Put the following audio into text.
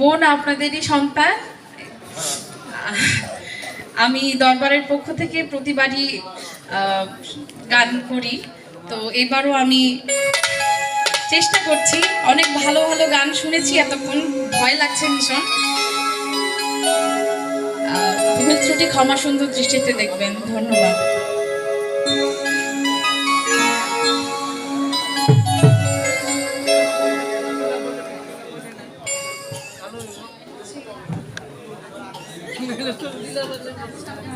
বোন আপনাদেরই সন্তান। আমি দরবারের পক্ষ থেকে প্রতিবারই গান করি। তো এবারও আমি চেষ্টা করছি, অনেক ভালো ভালো গান শুনেছি, এতক্ষণ ভয় লাগছে ভীষণ। ভুল ক্ষমা সুন্দর দৃষ্টিতে দেখবেন। ধন্যবাদ। スタジオ。